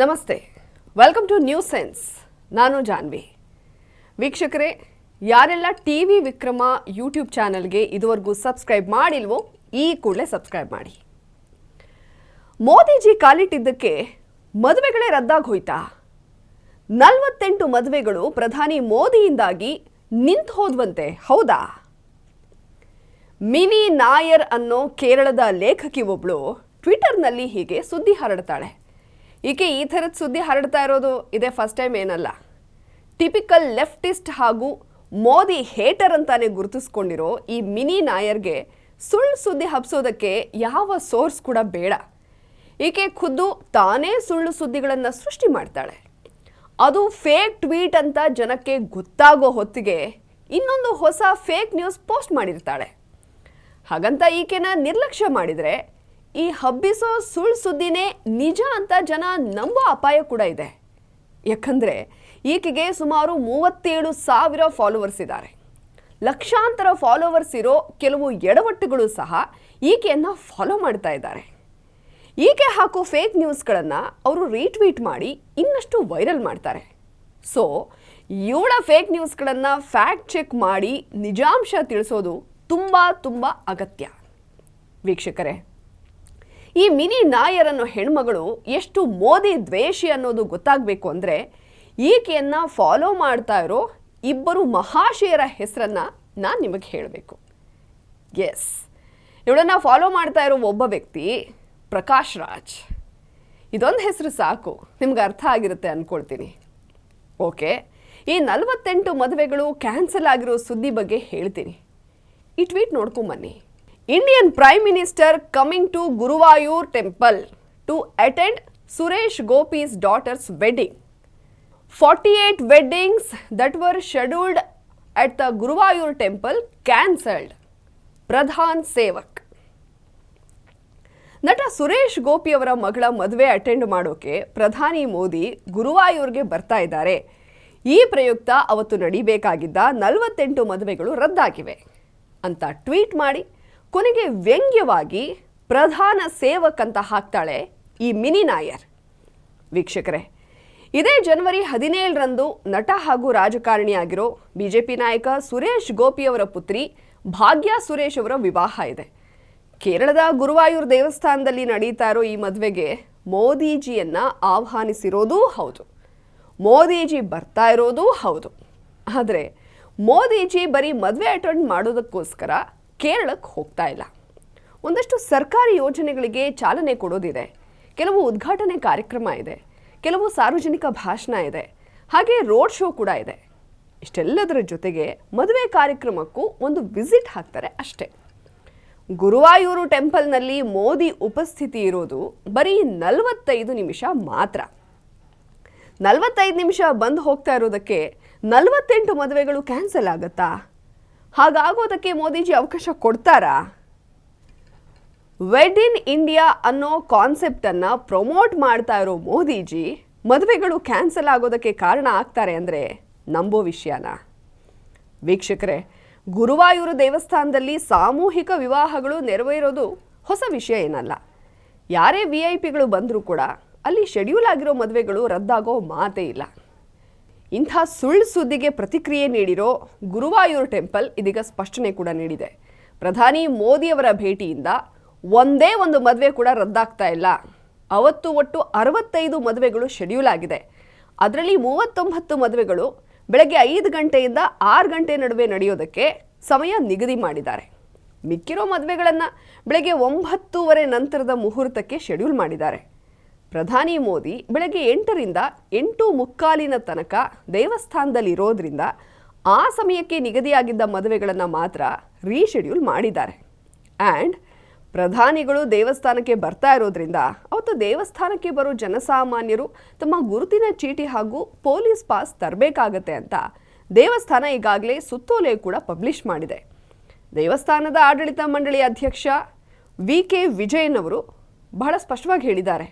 ನಮಸ್ತೆ. Welcome to new sense ನಾನು ಜಾನ್ವಿ. ವೀಕ್ಷಕರೇ, ಯಾರೆಲ್ಲ ಟಿ ವಿ ವಿಕ್ರಮ ಯೂಟ್ಯೂಬ್ ಚಾನಲ್ಗೆ ಇದುವರೆಗೂ ಸಬ್ಸ್ಕ್ರೈಬ್ ಮಾಡಿಲ್ವೋ, ಈ ಕೂಡಲೇ ಸಬ್ಸ್ಕ್ರೈಬ್ ಮಾಡಿ. ಮೋದಿಜಿ ಕಾಲಿಟ್ಟಿದ್ದಕ್ಕೆ ಮದುವೆಗಳೇ ರದ್ದಾಗಿ ಹೋಯ್ತಾ? ನಲವತ್ತೆಂಟು ಮದುವೆಗಳು ಪ್ರಧಾನಿ ಮೋದಿಯಿಂದಾಗಿ ನಿಂತು ಹೋದ್ವಂತೆ, ಹೌದಾ? ಮಿನಿ ನಾಯರ್ ಅನ್ನೋ ಕೇರಳದ ಲೇಖಕಿ ಒಬ್ಳು ಟ್ವಿಟರ್ನಲ್ಲಿ ಹೀಗೆ ಸುದ್ದಿ ಹರಡ್ತಾಳೆ. ಈಕೆ ಈ ಥರದ ಸುದ್ದಿ ಹರಡ್ತಾ ಇರೋದು ಇದೇ ಫಸ್ಟ್ ಟೈಮ್ ಏನಲ್ಲ. ಟಿಪಿಕಲ್ ಲೆಫ್ಟಿಸ್ಟ್ ಹಾಗೂ ಮೋದಿ ಹೇಟರ್ ಅಂತಾನೆ ಗುರುತಿಸ್ಕೊಂಡಿರೋ ಈ ಮಿನಿ ನಾಯರ್ಗೆ ಸುಳ್ಳು ಸುದ್ದಿ ಹಬ್ಸೋದಕ್ಕೆ ಯಾವ ಸೋರ್ಸ್ ಕೂಡ ಬೇಡ. ಈಕೆ ಖುದ್ದು ತಾನೇ ಸುಳ್ಳು ಸುದ್ದಿಗಳನ್ನು ಸೃಷ್ಟಿ ಮಾಡ್ತಾಳೆ. ಅದು ಫೇಕ್ ಟ್ವೀಟ್ ಅಂತ ಜನಕ್ಕೆ ಗೊತ್ತಾಗೋ ಹೊತ್ತಿಗೆ ಇನ್ನೊಂದು ಹೊಸ ಫೇಕ್ ನ್ಯೂಸ್ ಪೋಸ್ಟ್ ಮಾಡಿರ್ತಾಳೆ. ಹಾಗಂತ ಈಕೆನ ನಿರ್ಲಕ್ಷ್ಯ ಮಾಡಿದರೆ ಈ ಹಬ್ಬಿಸೋ ಸುಳ್ಳು ಸುದ್ದಿನೇ ನಿಜ ಅಂತ ಜನ ನಂಬೋ ಅಪಾಯ ಕೂಡ ಇದೆ. ಯಾಕಂದರೆ ಈಕೆಗೆ ಸುಮಾರು ಮೂವತ್ತೇಳು ಸಾವಿರ ಫಾಲೋವರ್ಸ್ ಇದ್ದಾರೆ ಲಕ್ಷಾಂತರ ಫಾಲೋವರ್ಸ್ ಇರೋ ಕೆಲವು ಎಡವಟ್ಟುಗಳು ಸಹ ಈಕೆಯನ್ನು ಫಾಲೋ ಮಾಡ್ತಾ ಇದ್ದಾರೆ. ಈಕೆ ಹಾಕೋ ಫೇಕ್ ನ್ಯೂಸ್ಗಳನ್ನು ಅವರು ರೀಟ್ವೀಟ್ ಮಾಡಿ ಇನ್ನಷ್ಟು ವೈರಲ್ ಮಾಡ್ತಾರೆ. ಸೊ ಇವಳ ಫೇಕ್ ನ್ಯೂಸ್ಗಳನ್ನು ಫ್ಯಾಕ್ಟ್ ಚೆಕ್ ಮಾಡಿ ನಿಜಾಂಶ ತಿಳಿಸೋದು ತುಂಬ ತುಂಬ ಅಗತ್ಯ. ವೀಕ್ಷಕರೇ ಈ ಮಿನಿ ನಾಯರ್ ಅನ್ನೋ ಹೆಣ್ಮಗಳು ಎಷ್ಟು ಮೋದಿ ದ್ವೇಷಿ ಅನ್ನೋದು ಗೊತ್ತಾಗಬೇಕು ಅಂದರೆ ಈಕೆಯನ್ನು ಫಾಲೋ ಮಾಡ್ತಾ ಇರೋ ಇಬ್ಬರು ಮಹಾಶಯರ ಹೆಸರನ್ನು ನಾನು ನಿಮಗೆ ಹೇಳಬೇಕು. ಎಸ್ ಇವಳನ್ನು ಫಾಲೋ ಮಾಡ್ತಾ ಇರೋ ಒಬ್ಬ ವ್ಯಕ್ತಿ ಪ್ರಕಾಶ್ ರಾಜ್. ಇದೊಂದು ಹೆಸರು ಸಾಕು, ನಿಮ್ಗೆ ಅರ್ಥ ಆಗಿರುತ್ತೆ ಅಂದ್ಕೊಳ್ತೀನಿ ಓಕೆ ಈ ನಲವತ್ತೆಂಟು ಮದುವೆಗಳು ಕ್ಯಾನ್ಸಲ್ ಆಗಿರೋ ಸುದ್ದಿ ಬಗ್ಗೆ ಹೇಳ್ತೀನಿ. ಈ tweet ನೋಡ್ಕೊಂಬನ್ನಿ Indian prime minister coming to Guruvayur temple to attend Suresh Gopi's daughter's wedding forty eight weddings that were scheduled at the Guruvayur temple cancelled Pradhan Sevak ನಟ ಸುರೇಶ್ ಗೋಪಿ ಅವರ ಮಗಳ ಮದುವೆ ಅಟೆಂಡ್ ಮಾಡೋಕೆ ಪ್ರಧಾನಿ ಮೋದಿ ಗುರುವಾಯೂರ್ಗೆ ಬರ್ತಾ ಇದ್ದಾರೆ. ಈ ಪ್ರಯುಕ್ತ ಅವತ್ತು ನಡಿಬೇಕಾಗಿದ್ದ ನಲವತ್ತೆಂಟು ಮದುವೆಗಳು ರದ್ದಾಗಿವೆ. ಅಂತ ಟ್ವೀಟ್ ಮಾಡಿ ಕೊನೆಗೆ ವ್ಯಂಗ್ಯವಾಗಿ ಪ್ರಧಾನ ಸೇವಕ್ ಅಂತ ಹಾಕ್ತಾಳೆ ಈ ಮಿನಿ ನಾಯರ್. ವೀಕ್ಷಕರೇ, ಇದೇ ಜನವರಿ ಹದಿನೇಳರಂದು ನಟ ಹಾಗೂ ರಾಜಕಾರಣಿಯಾಗಿರೋ ಬಿಜೆಪಿ ನಾಯಕ ಸುರೇಶ್ ಗೋಪಿ ಅವರ ಪುತ್ರಿ ಭಾಗ್ಯ ಸುರೇಶ್ ಅವರ ವಿವಾಹ ಇದೆ. ಕೇರಳದ ಗುರುವಾಯೂರ್ ದೇವಸ್ಥಾನದಲ್ಲಿ ನಡೀತಾ ಇರೋ ಈ ಮದುವೆಗೆ ಮೋದಿಜಿಯನ್ನ ಆಹ್ವಾನಿಸಿರೋದೂ ಹೌದು. ಮೋದಿಜಿ ಬರ್ತಾ ಇರೋದೂ ಹೌದು. ಆದರೆ ಮೋದಿಜಿ ಬರೀ ಮದುವೆ ಅಟೆಂಡ್ ಮಾಡೋದಕ್ಕೋಸ್ಕರ ಕೇರಳಕ್ಕೆ ಹೋಗ್ತಾ ಇಲ್ಲ. ಒಂದಷ್ಟು ಸರ್ಕಾರಿ ಯೋಜನೆಗಳಿಗೆ ಚಾಲನೆ ಕೊಡೋದಿದೆ. ಕೆಲವು ಉದ್ಘಾಟನೆ ಕಾರ್ಯಕ್ರಮ ಇದೆ. ಕೆಲವು ಸಾರ್ವಜನಿಕ ಭಾಷಣ ಇದೆ. ಹಾಗೆ ರೋಡ್ ಶೋ ಕೂಡ ಇದೆ. ಇಷ್ಟೆಲ್ಲದರ ಜೊತೆಗೆ ಮದುವೆ ಕಾರ್ಯಕ್ರಮಕ್ಕೂ ಒಂದು ವಿಸಿಟ್ ಹಾಕ್ತಾರೆ ಅಷ್ಟೇ. ಗುರುವಾಯೂರು ಟೆಂಪಲ್ನಲ್ಲಿ ಮೋದಿ ಉಪಸ್ಥಿತಿ ಇರೋದು ಬರೀ ನಲವತ್ತೈದು ನಿಮಿಷ ಮಾತ್ರ. ನಲವತ್ತೈದು ನಿಮಿಷ ಬಂದು ಹೋಗ್ತಾ ಇರೋದಕ್ಕೆ ನಲವತ್ತೆಂಟು ಮದುವೆಗಳು ಕ್ಯಾನ್ಸಲ್ ಆಗುತ್ತಾ? ಹಾಗಾಗೋದಕ್ಕೆ ಮೋದಿಜಿ ಅವಕಾಶ ಕೊಡ್ತಾರಾ? ವೆಡ್ ಇನ್ ಇಂಡಿಯಾ ಅನ್ನೋ ಕಾನ್ಸೆಪ್ಟನ್ನು ಪ್ರಮೋಟ್ ಮಾಡ್ತಾ ಇರೋ ಮೋದಿಜಿ ಮದುವೆಗಳು ಕ್ಯಾನ್ಸಲ್ ಆಗೋದಕ್ಕೆ ಕಾರಣ ಆಗ್ತಾರೆ ಅಂದರೆ ನಂಬೋ ವಿಷಯನಾ. ವೀಕ್ಷಕರೇ, ಗುರುವಾಯೂರು ದೇವಸ್ಥಾನದಲ್ಲಿ ಸಾಮೂಹಿಕ ವಿವಾಹಗಳು ನೆರವೇರೋದು ಹೊಸ ವಿಷಯ ಏನಲ್ಲ. ಯಾರೇ ವಿ ಐ ಪಿಗಳು ಬಂದರೂ ಕೂಡ ಅಲ್ಲಿ ಶೆಡ್ಯೂಲ್ ಆಗಿರೋ ಮದುವೆಗಳು ರದ್ದಾಗೋ ಮಾತೇ ಇಲ್ಲ. ಇಂಥ ಸುಳ್ಳು ಸುದ್ದಿಗೆ ಪ್ರತಿಕ್ರಿಯೆ ನೀಡಿರೋ ಗುರುವಾಯೂರ್ ಟೆಂಪಲ್ ಇದೀಗ ಸ್ಪಷ್ಟನೆ ಕೂಡ ನೀಡಿದೆ. ಪ್ರಧಾನಿ ಮೋದಿಯವರ ಭೇಟಿಯಿಂದ ಒಂದೇ ಒಂದು ಮದುವೆ ಕೂಡ ರದ್ದಾಗ್ತಾ ಇಲ್ಲ. ಅವತ್ತು ಒಟ್ಟು ಅರವತ್ತೈದು ಮದುವೆಗಳು ಶೆಡ್ಯೂಲ್ ಆಗಿದೆ. ಅದರಲ್ಲಿ ಮೂವತ್ತೊಂಬತ್ತು ಮದುವೆಗಳು ಬೆಳಗ್ಗೆ ಐದು ಗಂಟೆಯಿಂದ ಆರು ಗಂಟೆ ನಡುವೆ ನಡೆಯೋದಕ್ಕೆ ಸಮಯ ನಿಗದಿ ಮಾಡಿದ್ದಾರೆ. ಮಿಕ್ಕಿರೋ ಮದುವೆಗಳನ್ನು ಬೆಳಗ್ಗೆ ಒಂಬತ್ತೂವರೆ ನಂತರದ ಮುಹೂರ್ತಕ್ಕೆ ಶೆಡ್ಯೂಲ್ ಮಾಡಿದ್ದಾರೆ. ಪ್ರಧಾನಿ ಮೋದಿ ಬೆಳಗ್ಗೆ ಎಂಟರಿಂದ ಎಂಟು ಮುಕ್ಕಾಲಿನ ತನಕ ದೇವಸ್ಥಾನದಲ್ಲಿ ಇರೋದ್ರಿಂದ ಆ ಸಮಯಕ್ಕೆ ನಿಗದಿಯಾಗಿದ್ದ ಮದುವೆಗಳನ್ನು ಮಾತ್ರ ರೀಶೆಡ್ಯೂಲ್ ಮಾಡಿದ್ದಾರೆ. ಆ್ಯಂಡ್ ಪ್ರಧಾನಿಗಳು ದೇವಸ್ಥಾನಕ್ಕೆ ಬರ್ತಾ ಇರೋದ್ರಿಂದ ಅವತ್ತು ದೇವಸ್ಥಾನಕ್ಕೆ ಬರೋ ಜನಸಾಮಾನ್ಯರು ತಮ್ಮ ಗುರುತಿನ ಚೀಟಿ ಹಾಗೂ ಪೊಲೀಸ್ ಪಾಸ್ ತರಬೇಕಾಗತ್ತೆ ಅಂತ ದೇವಸ್ಥಾನ ಈಗಾಗಲೇ ಸುತ್ತೋಲೆ ಕೂಡ ಪಬ್ಲಿಷ್ ಮಾಡಿದೆ. ದೇವಸ್ಥಾನದ ಆಡಳಿತ ಮಂಡಳಿ ಅಧ್ಯಕ್ಷ ವಿ ಕೆ ವಿಜಯನ್ ಅವರು ಬಹಳ ಸ್ಪಷ್ಟವಾಗಿ ಹೇಳಿದ್ದಾರೆ.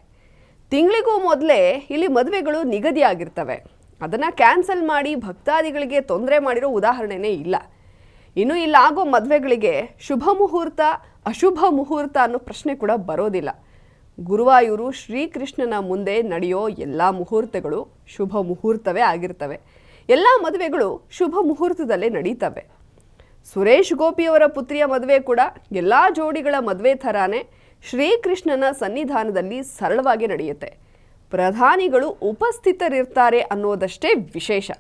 ತಿಂಗಳಿಗೂ ಮೊದಲೇ ಇಲ್ಲಿ ಮದುವೆಗಳು ನಿಗದಿಯಾಗಿರ್ತವೆ. ಅದನ್ನು ಕ್ಯಾನ್ಸಲ್ ಮಾಡಿ ಭಕ್ತಾದಿಗಳಿಗೆ ತೊಂದರೆ ಮಾಡಿರೋ ಉದಾಹರಣೆನೇ ಇಲ್ಲ. ಇನ್ನು ಇಲ್ಲಾಗೋ ಮದುವೆಗಳಿಗೆ ಶುಭ ಮುಹೂರ್ತ, ಅಶುಭ ಮುಹೂರ್ತ ಅನ್ನೋ ಪ್ರಶ್ನೆ ಕೂಡ ಬರೋದಿಲ್ಲ. ಗುರುವಾಯೂರು ಶ್ರೀಕೃಷ್ಣನ ಮುಂದೆ ನಡೆಯೋ ಎಲ್ಲ ಮುಹೂರ್ತಗಳು ಶುಭ ಮುಹೂರ್ತವೇ ಆಗಿರ್ತವೆ. ಎಲ್ಲ ಮದುವೆಗಳು ಶುಭ ಮುಹೂರ್ತದಲ್ಲೇ ನಡೀತವೆ. ಸುರೇಶ್ ಗೋಪಿಯವರ ಪುತ್ರಿಯ ಮದುವೆ ಕೂಡ ಎಲ್ಲ ಜೋಡಿಗಳ ಮದುವೆ ಥರಾನೇ ಶ್ರೀಕೃಷ್ಣನ ಸನ್ನಿಧಾನದಲ್ಲಿ ಸರಳವಾಗಿ ನಡೆಯುತ್ತೆ. ಪ್ರಧಾನಿಗಳು ಉಪಸ್ಥಿತರಿರ್ತಾರೆ ಅನ್ನೋದಷ್ಟೇ ವಿಶೇಷ.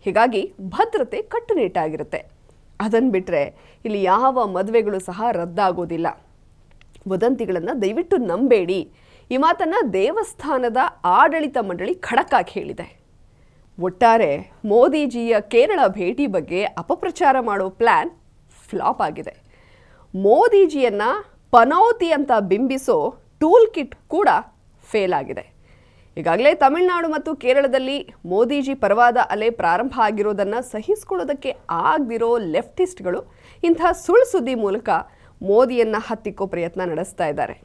ಹೀಗಾಗಿ ಭದ್ರತೆ ಕಟ್ಟುನಿಟ್ಟಾಗಿರುತ್ತೆ. ಅದನ್ನು ಬಿಟ್ಟರೆ ಇಲ್ಲಿ ಯಾವ ಮದುವೆಗಳು ಸಹ ರದ್ದಾಗೋದಿಲ್ಲ. ವದಂತಿಗಳನ್ನು ದಯವಿಟ್ಟು ನಂಬೇಡಿ. ಈ ಮಾತನ್ನು ದೇವಸ್ಥಾನದ ಆಡಳಿತ ಮಂಡಳಿ ಖಡಕ್ಕಾಗಿ ಹೇಳಿದೆ. ಒಟ್ಟಾರೆ ಮೋದಿಜಿಯ ಕೇರಳ ಭೇಟಿ ಬಗ್ಗೆ ಅಪಪ್ರಚಾರ ಮಾಡೋ ಪ್ಲ್ಯಾನ್ ಫ್ಲಾಪ್ ಆಗಿದೆ. ಮೋದಿಜಿಯನ್ನ ಪನೌತಿ ಅಂತ ಬಿಂಬಿಸೋ ಟೂಲ್ ಕಿಟ್ ಕೂಡ ಫೇಲ್ ಆಗಿದೆ. ಈಗಾಗಲೇ ತಮಿಳುನಾಡು ಮತ್ತು ಕೇರಳದಲ್ಲಿ ಮೋದಿಜಿ ಪರವಾದ ಅಲೆ ಪ್ರಾರಂಭ ಆಗಿರೋದನ್ನು ಸಹಿಸ್ಕೊಳ್ಳೋದಕ್ಕೆ ಆಗದಿರೋ ಲೆಫ್ಟಿಸ್ಟ್ಗಳು ಇಂಥ ಸುಳ್ಳು ಸುದ್ದಿ ಮೂಲಕ ಮೋದಿಯನ್ನು ಹತ್ತಿಕ್ಕೋ ಪ್ರಯತ್ನ ನಡೆಸ್ತಾ ಇದ್ದಾರೆ.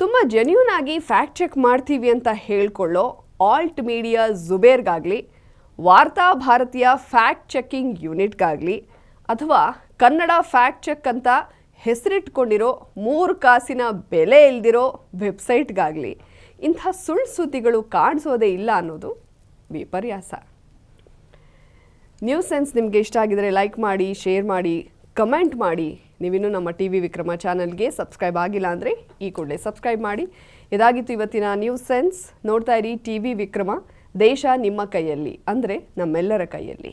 ತುಂಬ ಜೆನ್ಯೂನ್ ಆಗಿ ಫ್ಯಾಕ್ಟ್ ಚೆಕ್ ಮಾಡ್ತೀವಿ ಅಂತ ಹೇಳ್ಕೊಳ್ಳೋ ಆಲ್ಟ್ ಮೀಡಿಯಾ ಜುಬೇರ್ಗಾಗಲಿ, ವಾರ್ತಾ ಭಾರತೀಯ ಫ್ಯಾಕ್ಟ್ ಚೆಕ್ಕಿಂಗ್ ಯೂನಿಟ್ಗಾಗಲಿ ಅಥವಾ ಕನ್ನಡ ಫ್ಯಾಕ್ಟ್ ಚೆಕ್ ಅಂತ ಹೆಸರಿಟ್ಕೊಂಡಿರೋ ಮೂರು ಕಾಸಿನ ಬೆಲೆ ಇಲ್ದಿರೋ ವೆಬ್ಸೈಟ್ಗಾಗಲಿ, ಇಂಥ ಸುಳ್ಳು ಸುದ್ದಿಗಳು ಕಾಣಿಸೋದೇ ಇಲ್ಲ ಅನ್ನೋದು ವಿಪರ್ಯಾಸ. ನ್ಯೂಸ್ ಸೆನ್ಸ್ ನಿಮಗೆ ಇಷ್ಟ ಆಗಿದರೆ ಲೈಕ್ ಮಾಡಿ, ಶೇರ್ ಮಾಡಿ, ಕಮೆಂಟ್ ಮಾಡಿ. ನೀವಿನ್ನೂ ನಮ್ಮ ಟಿ ವಿ ವಿಕ್ರಮ ಚಾನಲ್ಗೆ ಸಬ್ಸ್ಕ್ರೈಬ್ ಆಗಿಲ್ಲ ಅಂದರೆ ಈ ಕೂಡಲೇ ಸಬ್ಸ್ಕ್ರೈಬ್ ಮಾಡಿ. ಇದಾಗಿತ್ತು ಇವತ್ತಿನ ನ್ಯೂಸ್ ಸೆನ್ಸ್. ನೋಡ್ತಾ ಇರಿ ಟಿ ವಿ ವಿಕ್ರಮ, ದೇಶ ನಿಮ್ಮ ಕೈಯಲ್ಲಿ ಅಂದರೆ ನಮ್ಮೆಲ್ಲರ ಕೈಯಲ್ಲಿ.